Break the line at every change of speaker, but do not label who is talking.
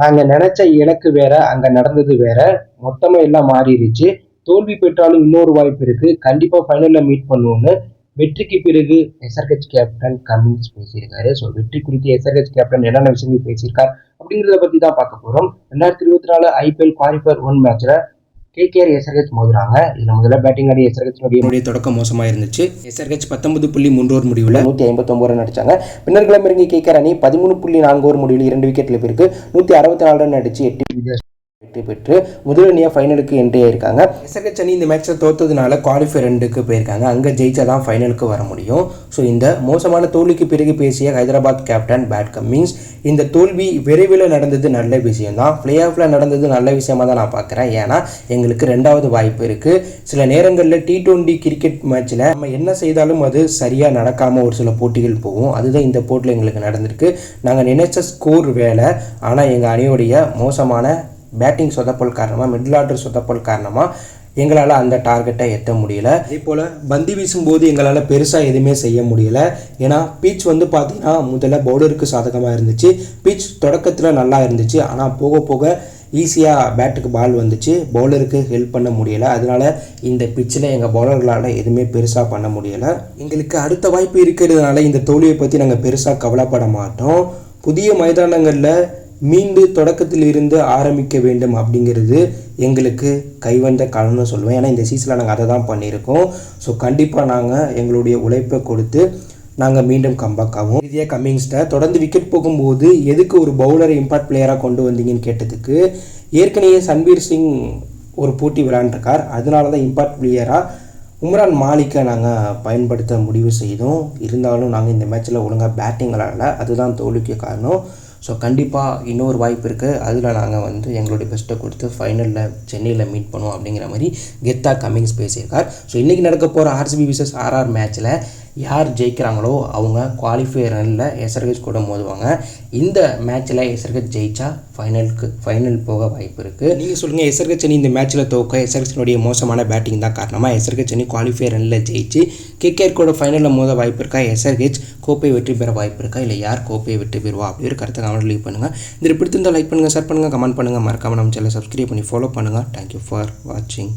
நாங்க நினைச்ச இலக்கு வேற அங்க நடந்தது வேற. மொத்தமா எல்லாம் மாறிடுச்சு. தோல்வி பெற்றாலும் இன்னொரு வாய்ப்பு இருக்கு. கண்டிப்பா ஃபைனல்ல மீட் பண்ணுவோம்னு. வெற்றிக்கு பிறகு எஸ்ஆர்ஹெச் கேப்டன் கமின்ஸ் பேசியிருக்காரு. ஸோ வெற்றி குறித்து எஸ்ஆர்ஹெச் கேப்டன் என்னென்ன விஷயங்கள் பேசியிருக்கார் அப்படிங்கிறத பத்தி தான் பார்க்க போறோம். ரெண்டாயிரத்தி இருபத்தி நாலு ஐபிஎல் குவாலிஃபயர் ஒன் மேட்ச்ல கேகேஆர் எஸ்ஆர்ஹெச் மோதுறாங்க. இதுல முதல்ல பேட்டிங் ஆடி எஸ்ஆர்ஹெச்
என்னுடைய தொடக்கம் மோசமாக இருந்துச்சு. எஸ்ஆர்ஹெச் பத்தொன்பது புள்ளி மூன்று ஓவர் முடிவில்
நூற்றி ஐம்பத்தொம்பது ரன் அடிச்சாங்க. பின்னர் கிளம்பிறங்கி கேட்கிற அணி பதிமூணு புள்ளி நான்கு ஓவர் முடிவில் இரண்டு விக்கெட்ல இருக்கு நூற்றி அறுபத்தி நாலு ரன் அடிச்சு எட்டு வெற்றி பெற்று முதல் அணியாக ஃபைனலுக்கு என்ட்ரி ஆயிருக்காங்க.
எஸ்ஆர்ஹெச் அணி இந்த மேட்ச்சை தோத்ததுனால குவாலிஃபை ரெண்டுக்கு போயிருக்காங்க. அங்கே ஜெயிச்சா தான் ஃபைனலுக்கு வர முடியும். ஸோ இந்த மோசமான தோல்விக்கு பிறகு பேசிய ஹைதராபாத் கேப்டன் பேட் கம்மிங்ஸ் இந்த தோல்வி விரைவில் நடந்தது நல்ல விஷயம் தான் பிளே ஆஃபில் நடந்தது நல்ல விஷயமா தான் நான் பார்க்குறேன். ஏன்னா எங்களுக்கு ரெண்டாவது வாய்ப்பு இருக்குது சில நேரங்களில் டி டுவெண்ட்டி கிரிக்கெட் மேட்ச்சில் நம்ம என்ன செய்தாலும் அது சரியாக நடக்காமல் ஒரு சில போட்டிகள் போகும். அதுதான் இந்த போட்டியில் எங்களுக்கு நடந்திருக்கு. நாங்கள் நினைச்ச ஸ்கோர் வேலை. ஆனால் எங்கள் அணியுடைய மோசமான பேட்டிங் சொதப்பல் காரணமாக மிடில் ஆர்டர் சொதப்பல் காரணமாக எங்களால் அந்த டார்கெட்டை எட்ட முடியல. அதே போல் பந்தி வீசும்போது எங்களால் பெருசாக எதுவுமே செய்ய முடியல. ஏன்னா பீச் வந்து பார்த்திங்கன்னா முதல்ல பவுலருக்கு சாதகமாக இருந்துச்சு. பீச் தொடக்கத்தில் நல்லா இருந்துச்சு. ஆனால் போக போக ஈஸியாக பேட்டுக்கு பால் வந்துச்சு. பவுலருக்கு ஹெல்ப் பண்ண முடியலை. அதனால் இந்த பிச்சில் எங்கள் பவுலர்களால் எதுவுமே பெருசாக பண்ண முடியலை. எங்களுக்கு அடுத்த வாய்ப்பு இருக்கிறதுனால இந்த தோல்வியை பற்றி நாங்கள் பெருசாக கவலைப்பட மாட்டோம். புதிய மைதானங்களில் மீண்டு தொடக்கத்தில் இருந்து ஆரம்பிக்க வேண்டும் அப்படிங்கிறது எங்களுக்கு கைவந்த காலம்னு சொல்லுவேன். ஏன்னா இந்த சீசனில் நாங்கள் அதை தான் பண்ணியிருக்கோம். ஸோ கண்டிப்பாக நாங்கள் எங்களுடைய உழைப்பை கொடுத்து நாங்கள் மீண்டும் கம்பேக் ஆகும் இதே கம்மிங்ஸ்ட்டை தொடர்ந்து விக்கெட் போகும்போது எதுக்கு ஒரு பவுலரை இம்பாக்ட் பிளேயராக கொண்டு வந்தீங்கன்னு கேட்டதுக்கு ஏற்கனவே சன்வீர் சிங் ஒரு போட்டி விளையாண்டுருக்கார். அதனால தான் இம்பாக்ட் பிளேயராக உம்ரான் மாலிக்கை நாங்கள் பயன்படுத்த முடிவு செய்தோம். இருந்தாலும் நாங்கள் இந்த மேட்ச்சில் ஒழுங்காக பேட்டிங் விளாடல அதுதான் தோல்விக்கு காரணம். ஸோ கண்டிப்பாக இன்னொரு வாய்ப்பு இருக்குது அதில் நாங்கள் வந்து எங்களுடைய பெஸ்ட்டை கொடுத்து ஃபைனலில் சென்னையில் மீட் பண்ணுவோம் அப்படிங்கிற மாதிரி கெத்தா கம்மிங்ஸ் பேசியிருக்கார். ஸோ இன்றைக்கி நடக்க போகிற ஆர்சிபி விசஸ் ஆர்ஆர் மேட்ச்சில் யார் ஜெயிக்கிறாங்களோ அவங்க குவாலிஃபை ரனில் எஸ்ஆர்ஹெச் கூட மோதுவாங்க. இந்த மேட்ச்சில் எஸ்ஆர்ஹெச் ஜெயிச்சா ஃபைனலுக்கு ஃபைனல் போக வாய்ப்பு இருக்குது நீங்கள் சொல்லுங்கள் எஸ்ஆர்ஹெச் அணி இந்த மேட்ச்சில் தோக்க எஸ்ஆர்ஹெச்னுடைய மோசமான பேட்டிங் தான் காரணமாக எஸ்ஆர்ஹெச் அணி குவாலிஃபை ரனில் ஜெயிச்சு கேகேஆர் கூட ஃபைனலில் மோத வாய்ப்பு இருக்கா? எஸ்ஆர்ஹெச் கோப்பை வெற்றி பெற வாய்ப்பு இருக்கா? இல்லை யார் கோப்பையை வெற்றி பெறுவா? அப்படி ஒரு கருத்தை கமெண்ட் லீவ் பண்ணுங்கள் இது பிடித்திருந்தால் லைக் பண்ணுங்கள் ஷேர் பண்ணுங்கள் கமெண்ட் பண்ணுங்கள் மறக்காமல் நம்ம சேனலை சப்ஸ்கிரைப் பண்ணி ஃபாலோ பண்ணுங்கள் தேங்க்யூ ஃபார் வாட்சிங்